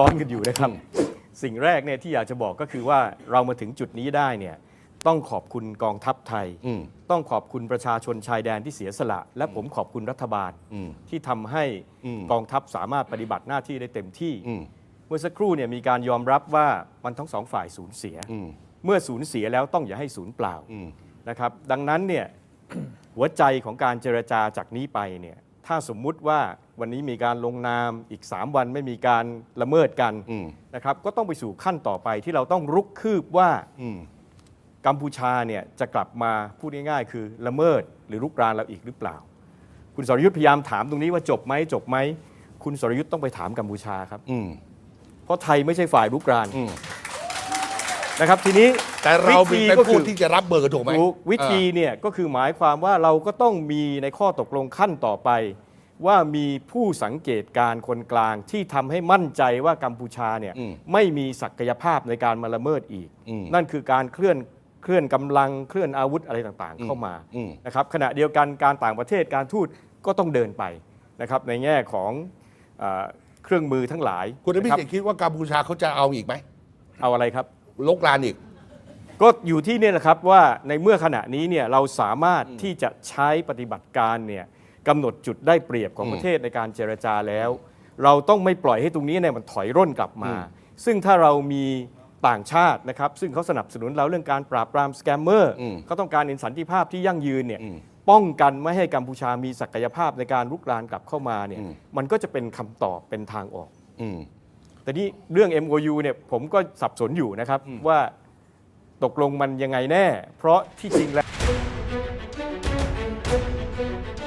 ซ้อนกันอยู่นะครับ สิ่งแรกเนี่ยที่อยากจะบอกก็คือว่าเรามาถึงจุดนี้ได้เนี่ยต้องขอบคุณกองทัพไทย อืม ต้องขอบคุณประชาชนชายแดนที่เสียสละ และผมขอบคุณรัฐบาลอืมที่ทำให้อืม กองทัพสามารถปฏิบัติหน้าที่ได้เต็มที่ อืม เมื่อสักครู่เนี่ยมีการยอมรับว่ามันทั้งสองฝ่ายสูญเสีย อืม เมื่อสูญเสียแล้วต้องอย่าให้สูญเปล่าอืม นะครับ ดังนั้นเนี่ย หัวใจของการเจรจาจากนี้ไปเนี่ย ถ้าสมมุติว่าวันนี้มีการลงนามอีก 3 วันไม่มีการละเมิดกันอืมนะครับก็ต้องไปสู่ขั้นต่อไปที่เราต้องรุกคืบว่าอืมกัมพูชาเนี่ยจะกลับมาพูดง่ายๆ คือละเมิดหรือรุกรานเราอีกหรือเปล่า คุณสรยุทธ์พยายามถามตรงนี้ว่าจบไหมจบไหมคุณสรยุทธ์ต้องไปถามกัมพูชาครับอืมเพราะไทยไม่ใช่ฝ่ายรุกรานอืม นะครับทีนี้แต่เราเป็นก็ผู้คือที่จะรับเบอร์ถูกไหมถูกวิธีเนี่ยก็คือหมายความว่าเราก็ต้องมีในข้อตกลงขั้นต่อไป ว่ามีผู้สังเกตการณ์คนกลางที่ทำให้มั่นใจว่ากัมพูชาเนี่ยอืมไม่มีศักยภาพในการมาละเมิดอีก อืมนั่นคือการเคลื่อนเคลื่อนกำลังเคลื่อนอาวุธอะไรต่างๆ เข้ามาอืม นะครับขณะเดียวกันการต่างประเทศการทูตก็ต้องเดินไปนะครับในแง่ของเออเครื่องมือทั้งหลายคุณอภินะสิทธิ์คิดว่ากัมพูชาเขาจะเอาอีกไหม เอาอะไรครับ ลกลานอีก ก็อยู่ที่เนี่ยแหละครับว่าในเมื่อขณะนี้เนี่ยเราสามารถที่จะใช้ปฏิบัติการเนี่ยกำหนดจุดได้เปรียบของประเทศในการเจรจาแล้ว เราต้องไม่ปล่อยให้ตรงนี้เนี่ยมันถอยร่นกลับมา ซึ่งถ้าเรามีต่างชาตินะครับ ซึ่งเขาสนับสนุนเราเรื่องการปราบปรามสแกมเมอร์เขาต้องการเห็นสันติภาพที่ยั่งยืนเนี่ยป้องกันไม่ให้กัมพูชามีศักยภาพในการรุกรานกลับเข้ามาเนี่ยมันก็จะเป็นคำตอบเป็นทางออกอื แต่นี่เรื่อง MOU เนี่ยผมก็สับสนอยู่นะครับว่าตกลงมันยังไงแน่ เพราะที่จริงแล้ว